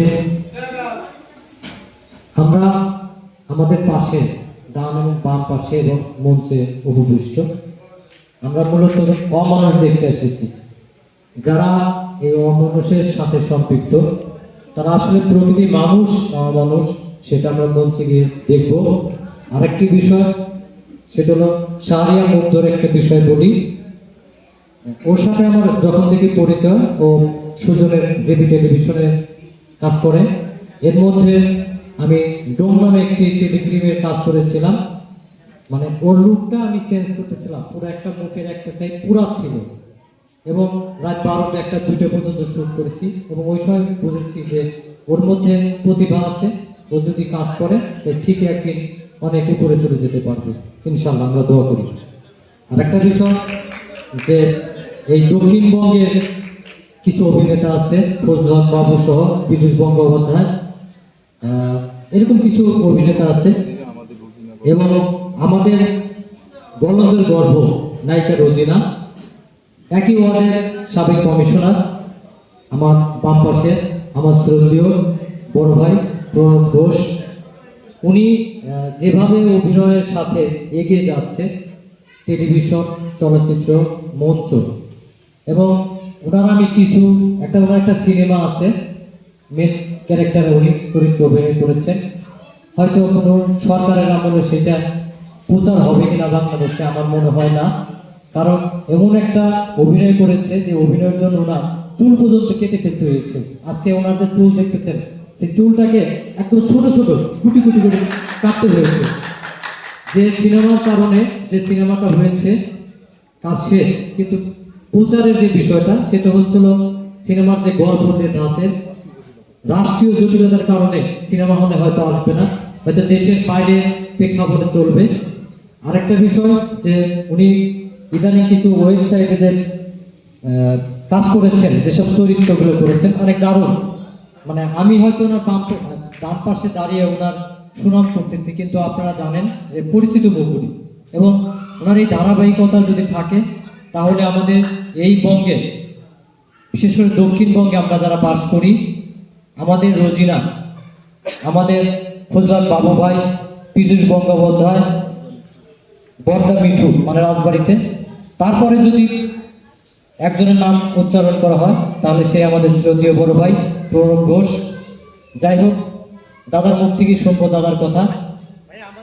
উপস্থিত আমরা আমাদের পাশে, ডান এবং বাম পাশে এবং মঞ্চে উপবিষ্ট। আমরা মূলত অমানুষ দেখতে এসেছি। যারা এই অমানুষের সাথে সম্পৃক্ত, তারা আসলে প্রকৃতি মানুষ, অমানুষ, সেটা আমরা মঞ্চে গিয়ে দেখব। আরেকটি বিষয়, সেটা হলো সারিয়া মুগ্ধর একটা বিষয় বলি। ওর সাথে আমার যখন থেকে পরিচয় ও সুজনের দেবী টেলিভিশনে কাজ করে এর মধ্যে আমি ডোম নামে একটি টেলিফিল্মের কাজ করেছিলাম। মানে ওর লুকটা আমি চেঞ্জ করতেছিলাম। পুরো একটা মুখের একটা সাইড পুরা ছিল। এবং রাত বারোটা একটা দুইটা পর্যন্ত শুট করেছি। এবং ওই সময় বুঝেছি যে ওর মধ্যে প্রতিভা আছে। ও যদি কাজ করে ঠিকই একদিন অনেক উপরে চলে যেতে পারবে। ইনশাল্লাহ আমরা দোয়া করি। আর একটা বিষয় যে এই দক্ষিণবঙ্গের কিছু অভিনেতা আছে, ফজলাম বাবু সহ বিদুষ বন্দ্যোপাধ্যায়। এরকম কিছু অভিনেতা আছে। এবং আমাদের গলন্দের গর্ভ নায়িকা রোজিনা। একই ওয়ার্ডের সাবেক কমিশনার, আমার বাম পাশে আমার শ্রদ্ধেয় বড় ভাই প্রণব ঘোষ। উনি যেভাবে অভিনয়ের সাথে এগিয়ে যাচ্ছে, টেলিভিশন, চলচ্চিত্র, মঞ্চ। এবং ওনার আমি কিছু, একটা ওনার একটা সিনেমা আছে মেন ক্যারেক্টারে উনি চরিত্র অভিনয় করেছেন। হয়তো কোনো সরকারের আমলে সেটা প্রচার হবে কিনা বাংলাদেশে আমার মনে হয় না। কারণ এমন একটা অভিনয় করেছে যে অভিনয়ের জন্য ওনার চুল পর্যন্ত কেটে ফেলতে হয়েছে। আজকে ওনার যে চুল দেখতেছেন, সেই চুলটাকে একদম ছোট ছোট কুটি কুটি করে কাটতে হয়েছে। যে সিনেমার কারণে, যে সিনেমাটা হয়েছে, কাজ শেষ, কিন্তু প্রচারের যে বিষয়টা, সেটা হচ্ছিল সিনেমার যে গল্প যে দাসের, রাষ্ট্রীয় জটিলতার কারণে সিনেমা হলে হয়তো আসবে না, হয়তো দেশের বাইরে প্রেক্ষাপটে চলবে। আরেকটা বিষয় যে উনি ইদানিং কিছু ওয়েবসাইটে যে কাজ করেছেন, যেসব চরিত্রগুলো করেছেন, অনেক দারুণ। মানে আমি হয়তো ওনার বাম ডান পাশে দাঁড়িয়ে ওনার সুনাম করতেছি, কিন্তু আপনারা জানেন যে পরিচিত মুখগুলি এবং ওনার এই ধারাবাহিকতা যদি থাকে তাহলে আমাদের এই বঙ্গে, বিশেষ করে দক্ষিণবঙ্গে আমরা যারা বাস করি, আমাদের রোজিনা, আমাদের ফজলাল বাবু ভাই পীযুষ বন্দ্যোপাধ্যায় বর্দা মিঠু মানে রাজবাড়িতে, তারপরে যদি একজনের নাম উচ্চারণ করা হয়, তাহলে সে আমাদের শ্রদ্ধীয় বড় ভাই প্রণব ঘোষ। যাই হোক, দাদার মুখ থেকে শুনব দাদার কথা।